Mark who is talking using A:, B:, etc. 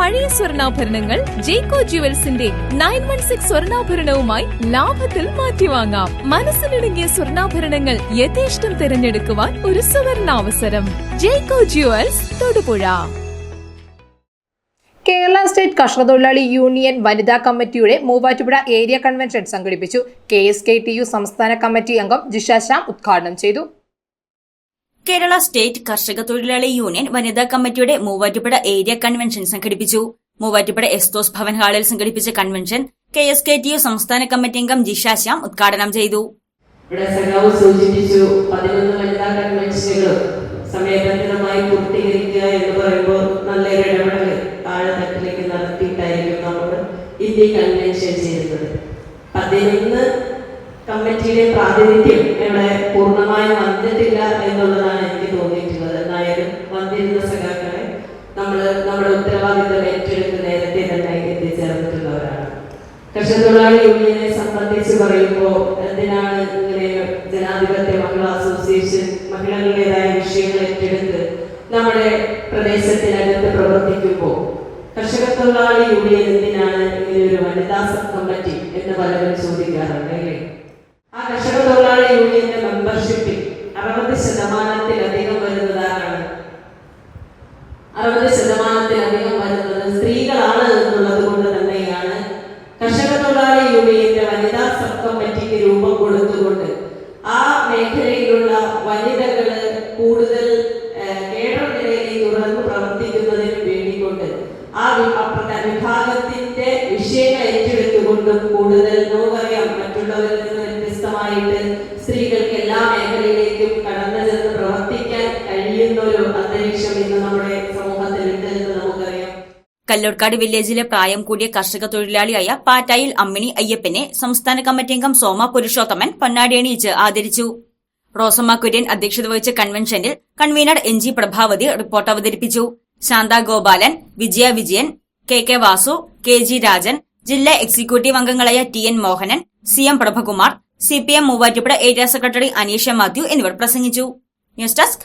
A: പഴയ സ്വർണാഭരണങ്ങൾ ജേക്കോ ജുവൽസിന്റെ നയൻ വൺ സിക്സ് സ്വർണാഭരണവുമായി ലാഭത്തിൽ മാറ്റിവാങ്ങാം. മനസ്സിലിടുങ്ങിയ സ്വർണാഭരണങ്ങൾ യഥേഷ്ടം തിരഞ്ഞെടുക്കുവാൻ ഒരു സുവർണാവസരം. ജേക്കോ ജുവൽസ് തൊടുപുഴ.
B: കേരള സ്റ്റേറ്റ് കർഷക തൊഴിലാളി യൂണിയൻ വനിതാ കമ്മിറ്റിയുടെ മൂവാറ്റുപുഴ ഏരിയ കൺവെൻഷൻ സംഘടിപ്പിച്ചു. K S K T U സംസ്ഥാന കമ്മിറ്റി അംഗം ജിഷ ശ്യാം ഉദ്ഘാടനം ചെയ്തു.
C: കേരള സ്റ്റേറ്റ് കർഷക തൊഴിലാളി യൂണിയൻ വനിതാ കമ്മിറ്റിയുടെ മൂവാറ്റുപുഴ ഏരിയ കൺവെൻഷൻ സംഘടിപ്പിച്ചു. മൂവാറ്റുപുഴ എസ്തോസ് ഭവൻ ഹാളിൽ സംഘടിപ്പിച്ച convention K S K T U സംസ്ഥാന കമ്മിറ്റി അംഗം ജിഷാശ്യാം ഉദ്ഘാടനം ചെയ്തു.
D: ഇവിടെ സഖാവ് സൂചിപ്പിച്ചു പതിനൊന്ന് വനിതാ കൺവെൻഷനുകളും സമയബന്ധിതമായി പൂർത്തീകരിക്കുക എന്ന് പറയുമ്പോൾ നല്ലൊരു ഇടപെടൽ താഴെത്തട്ടിലേക്ക് നടത്തിയിട്ടായിരിക്കും നമ്മൾ ഇന്ത്യ കൺവെൻഷൻ ചെയ്യുന്നത്. പതിനൊന്ന് കമ്മിറ്റിയുടെ പ്രാതിനിധ്യം ഇവിടെ പൂർണമായും വന്നിട്ടില്ല എന്നുള്ളതാണ് എനിക്ക് തോന്നിയിട്ടുള്ളത്. എന്നായാലും വന്നിരുന്ന സഖാക്കളെ നമ്മൾ നമ്മുടെ ഉത്തരവാദിത്തം ഏറ്റെടുത്ത് നേരത്തെ തന്നെ എത്തിച്ചേർന്നിട്ടുള്ളവരാണ്. കർഷക തൊഴിലാളി യൂണിയനെ സംബന്ധിച്ച് പറയുമ്പോൾ എന്തിനാണ് ഇങ്ങനെ ജനാധിപത്യ മഹിളാ അസോസിയേഷൻ മഹിളകളുടേതായ വിഷയങ്ങൾ ഏറ്റെടുത്ത് നമ്മുടെ പ്രദേശത്തിനകത്ത് പ്രവർത്തിക്കുമ്പോൾ കർഷക തൊഴിലാളി യൂണിയൻ എന്തിനാണ് ഇങ്ങനെ ഒരു വനിതാ സബ് കമ്മിറ്റി എന്ന് പലരും ചോദിക്കാറുണ്ട്. കർഷക തൊഴിലാളി യൂണിയന്റെ മെമ്പർഷിപ്പിൽ അറുപത് ശതമാനത്തിലധികം വരുന്നതാണ് അറുപത് ശതമാനത്തിലധികം വരുന്നത് സ്ത്രീകളാണ് എന്നുള്ളത് കൊണ്ട് തന്നെയാണ് കർഷക തൊഴിലാളി യൂണിയന്റെ വനിതാ സബ് കമ്മിറ്റിക്ക് രൂപം കൊടുത്തുകൊണ്ട് ആ മേഖലയിലുള്ള വനിതകൾ കൂടുതൽ കേഡർ നിലയിൽ തുറന്ന് പ്രവർത്തിക്കുന്നതിന് വേണ്ടിക്കൊണ്ട് ആ വിഭാഗത്തിന്റെ വിഷയം ഏറ്റെടുത്തുകൊണ്ടും കൂടുതൽ നമുക്കറിയാം കഴിയുന്ന ഒരു അന്തരീക്ഷം ഇന്ന് നമ്മുടെ സമൂഹത്തിലുണ്ട് നമുക്കറിയാം.
C: കല്ലൂർക്കാട് വില്ലേജിലെ പ്രായം കൂടിയ കർഷക തൊഴിലാളിയായ പാറ്റായിൽ അമ്മിണി അയ്യപ്പനെ സംസ്ഥാന കമ്മിറ്റി അംഗം സോമ പുരുഷോത്തമൻ പൊന്നാടി അണിയിച്ച് ആദരിച്ചു. റോസമ്മ കുര്യൻ അധ്യക്ഷത വഹിച്ച കൺവെൻഷനിൽ convener N G Prabhavathi report അവതരിപ്പിച്ചു. Shantha Gopalan Vijaya Vijayan K K Vasu K G Rajan ജില്ലാ എക്സിക്യൂട്ടീവ് അംഗങ്ങളായ T N Mohanan C M Prabhakumar C P M Muvattupuzha area secretary Aneesha Mathew എന്നിവർ പ്രസംഗിച്ചു. News desk